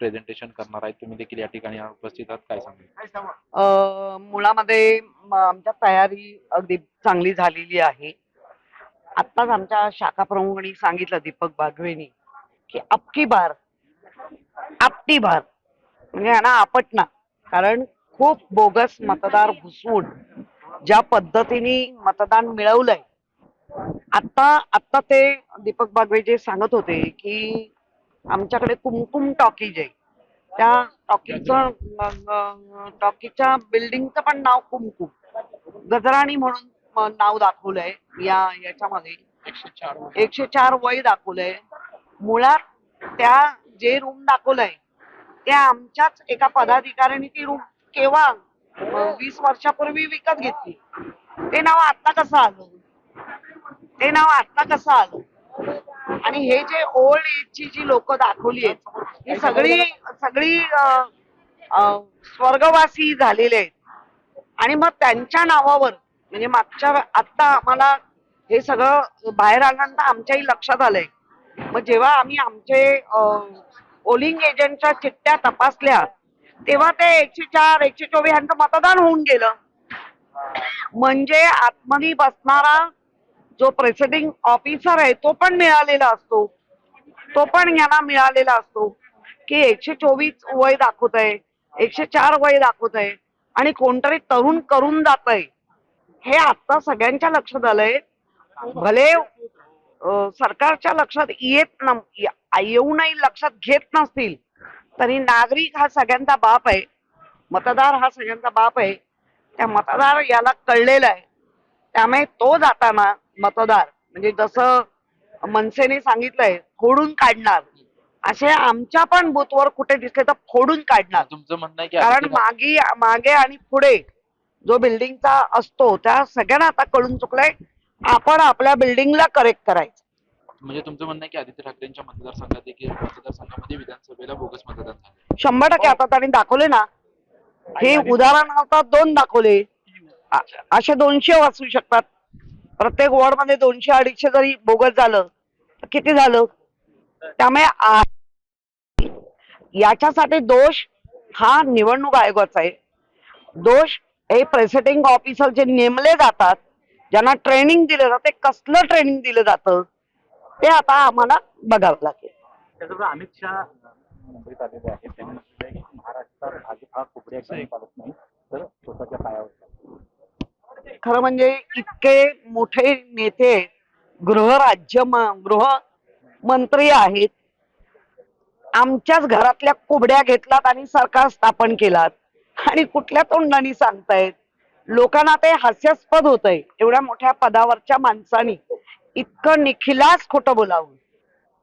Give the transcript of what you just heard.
Presentation करणार आहे. तुम्ही देखील या ठिकाणी उपस्थित आहात. काय सांगा मुळामध्ये आमच्या तयारी अगदी चांगली झालेली आहे. आत्ताच आमच्या शाखा प्रमुखांनी सांगितलं दीपक बागवेनी की अबकी बार आपटी बार म्हणजे यांना आपटणार कारण खूप बोगस मतदार घुसवून ज्या पद्धतीने मतदान मिळवलंय. आता आता ते दीपक बागवे जे सांगत होते की आमच्याकडे कुमकुम टॉकीज आहे. त्या टॉकीचं टॉकीच्या बिल्डिंगचं पण नाव कुमकुम. गजराणी म्हणून नाव दाखवलंय. या याच्यामध्ये एकशे चार वय दाखवलंय. मुळात त्या जे रूम दाखवलंय त्या आमच्याच एका पदाधिकाऱ्यांनी ती रूम केव्हा वीस वर्षापूर्वी विकत घेतली. ते नाव आता कसं आलं? ते नाव आता कसं आलं? आणि हे जे ओल्ड एजची जी लोक दाखवली आहेत ही सगळी सगळी स्वर्गवासी झालेले आहेत. आणि मग त्यांच्या नावावर म्हणजे मागच्या आता आम्हाला हे सगळं बाहेर आल्यानंतर आमच्याही लक्षात आलंय. मग जेव्हा आम्ही आमचे पोलिंग एजंटच्या चिठ्ठ्या तपासल्या तेव्हा ते एकशे चार एकशे चोवीस यांचं मतदान होऊन गेलं. म्हणजे आतमध्ये बसणारा जो प्रेसिडिंग ऑफिसर आहे तो पण मिळालेला असतो. तो पण यांना मिळालेला असतो. की एकशे चोवीस वय दाखवत आहे एकशे चार वय दाखवत आहे आणि कोणतरी तरुण करून जात आहे. हे आता सगळ्यांच्या लक्षात आलंय. भले सरकारच्या लक्षात येत न या- येऊनही लक्षात घेत नसतील तरी नागरिक हा सगळ्यांचा बाप आहे. मतदार हा सगळ्यांचा बाप आहे. त्या मतदार याला कळलेला आहे. त्यामुळे तो जाताना मतदार म्हणजे जसं मनसेने सांगितलंय फोडून काढणार. असे आमच्या पण बूथवर कुठे दिसले तर फोडून काढणार. तुमचं म्हणणं आहे की कारण मागे मागे आणि पुढे जो बिल्डिंगचा असतो त्या सगळ्यांना आता कळून चुकलंय. आपण आपल्या बिल्डिंगला करेक्ट करायचं. म्हणजे तुमचं म्हणणं आहे की आदित्य ठाकरेंच्या मतदारसंघात देखील मतदारसंघामध्ये विधानसभेला बोगस मतदान झाले शंभर टक्के आता त्यांनी दाखवले ना. हे उदाहरण आता दोन दाखवले. असे दोनशे वाचू शकतात. प्रत्येक वॉर्डमध्ये दोनशे अडीचशे जरी बोगस झालं तर किती झालं? त्यामुळे याच्यासाठी दोष हा निवडणूक आयोगाचा आहे. दोष हे प्रेसिडिंग ऑफिसर जे नेमले जातात ज्यांना ट्रेनिंग दिलं जाते कसलं ट्रेनिंग दिलं जातं ते आता आम्हाला बघावं लागेल. त्याचबरोबर अमित शहा मुंबईत आलेले आहेत. त्यांनी म्हटलेलं आहे की महाराष्ट्रात भाजप हा कुबड्या चालत नाही तर स्वतःच्या पायावर. खरं म्हणजे इतके मोठे नेते गृहराज्य गृह मंत्री आहेत. आमच्याच घरातल्या कोबड्या घेतलात आणि सरकार स्थापन केलात. आणि कुठल्या तोंडाने सांगतायत? लोकांना ते हास्यास्पद होत आहे एवढ्या मोठ्या पदावरच्या माणसानी. इतकं निखिलास खोटं बोलावं.